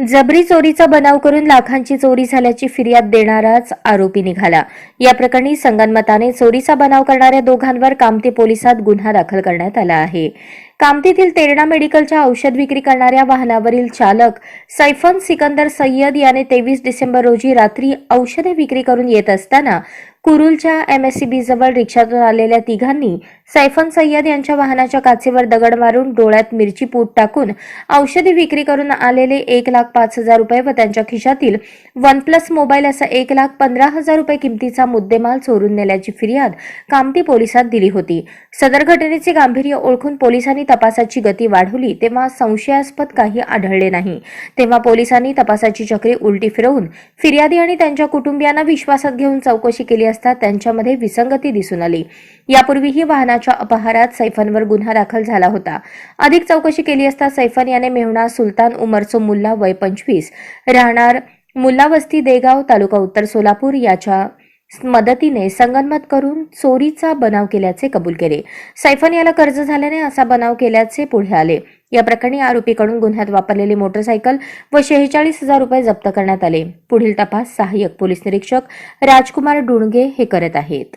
जबरी चोरीचा बनाव करून लाखांची चोरी झाल्याची फिर्याद देणाराच आरोपी निघाला. या प्रकरणी संगनमताने चोरीचा बनाव करणाऱ्या दोघांवर कामती पोलिसात गुन्हा दाखल करण्यात आला आहे. कामतीतील तेरणा मेडिकलच्या औषध विक्री करणाऱ्या वाहनावरील चालक सैफन सिकंदर सय्यद याने तेवीस डिसेंबर रोजी रात्री औषधे विक्री करून येत असताना कुरुलच्या एमएससीबी जवळ रिक्षातून आलेल्या तिघांनी सैफन सय्यद यांच्या वाहनाच्या काचेवर दगड मारून डोळ्यात मिरची पूट टाकून औषधी विक्री करून आलेले एक लाख पाच हजार रुपये व त्यांच्या खिशातील वन प्लस मोबाईल असा एक लाख पंधरा हजार रुपये किमतीचा मुद्देमाल चोरून नेल्याची फिर्याद कामती पोलिसात दिली होती. सदर घटनेचे गांभीर्य ओळखून पोलिसांनी तपासाची गती वाढवली तेव्हा संशयास्पद काही आढळले नाही. तेव्हा पोलिसांनी तपासाची चक्री उलटी फिरवून फिर्यादी आणि त्यांच्या कुटुंबियांना विश्वासात घेऊन चौकशी केली असता त्यांच्यामध्ये विसंगती दिसून आली. यापूर्वीही वाहनाच्या अपहारात सैफनवर गुन्हा दाखल झाला होता. अधिक चौकशी केली असता सैफन याने मेहुणा सुलतान उमरचो मुल्ला वय पंचवीस राहणार मुल्लावस्ती देगाव तालुका उत्तर सोलापूर याच्या मदतीने संगनमत करून चोरीचा बनाव केल्याचे कबूल केले. सैफन याला कर्ज झाल्याने असा बनाव केल्याचे पुढे आले. या प्रकरणी आरोपीकडून गुन्ह्यात वापरलेली मोटरसायकल व शेहेचाळीस हजार रुपये जप्त करण्यात आले. पुढील तपास सहाय्यक पोलीस निरीक्षक राजकुमार डुणगे हे करत आहेत.